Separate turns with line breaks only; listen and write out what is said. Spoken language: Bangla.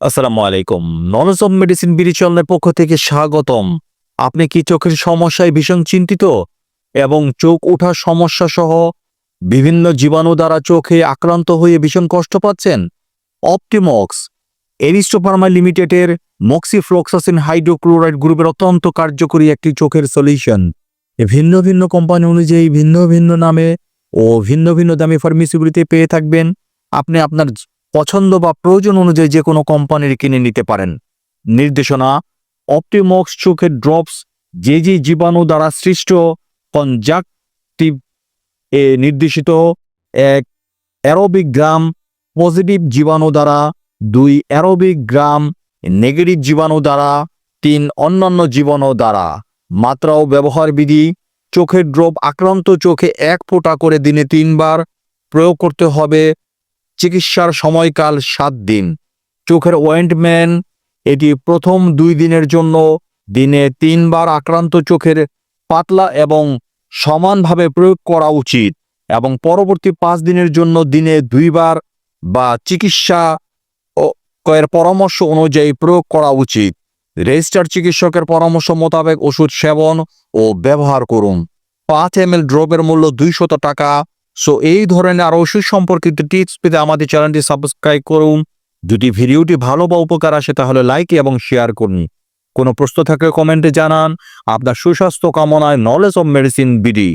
আসসালামু আলাইকুম। নলেজ অফ মেডিসিন বিরিচলনের পক্ষ থেকে স্বাগতম। আপনি কি চোখের সমস্যায় ভীষণ চিন্তিত এবং চোখ ওঠার সমস্যা সহ বিভিন্ন জীবাণু দ্বারা চোখে আক্রান্ত হয়ে ভীষণ কষ্ট পাচ্ছেন? অপটিমক্স, এরিস্টোফার্মা লিমিটেডের মক্সিফ্লোক্সাসিন হাইড্রোক্লোরাইড গ্রুপের অত্যন্ত কার্যকরী একটি চোখের সলিউশন। ভিন্ন ভিন্ন কোম্পানি অনুযায়ী ভিন্ন ভিন্ন নামে ও ভিন্ন ভিন্ন দামে ফার্মেসিগুলিতে পেয়ে থাকবেন। আপনি আপনার পছন্দ বা প্রয়োজন অনুযায়ী যে কোনো কোম্পানির কিনে নিতে পারেন। নির্দেশনা, অপটিমক্স চোখের ড্রপস, যে যে জীবাণু দ্বারা সৃষ্ট কনজাকটিভ এ নির্দেশিত এক অ্যারোবিক গ্রাম পজিটিভ জীবাণু দ্বারা, দুই অ্যারোবিক গ্রাম নেগেটিভ জীবাণু দ্বারা, তিন অন্যান্য জীবাণু দ্বারা। মাত্রা ও ব্যবহার বিধি চোখের ড্রপ আক্রান্ত চোখে এক ফোঁটা করে দিনে তিনবার প্রয়োগ করতে হবে। চিকিৎসার সময়কাল সাত দিন। চোখের ওয়েন্টম্যান এটি প্রথম দুই দিনের জন্য। দিনে তিনবার আক্রান্ত চোখের পাতলা এবং সমানভাবে প্রয়োগ করা উচিত এবং পরবর্তী পাঁচ দিনের জন্য দিনে দুইবার বা চিকিৎসা এর পরামর্শ অনুযায়ী প্রয়োগ করা উচিত। রেজিস্টার চিকিৎসকের পরামর্শ মোতাবেক ওষুধ সেবন ও ব্যবহার করুন। পাঁচ এম এল ড্রপের মূল্য দুইশত টাকা। সো, এই ধরনের আরও ওষুধ সম্পর্কিত টিপস পেতে আমাদের চ্যানেলটি সাবস্ক্রাইব করুন। যদি ভিডিওটি ভালো বা উপকার আসে, তাহলে লাইক এবং শেয়ার করুন। কোনো প্রশ্ন থাকলে কমেন্টে জানান। আপনার সুস্বাস্থ্য কামনায় নলেজ অফ মেডিসিন বিডি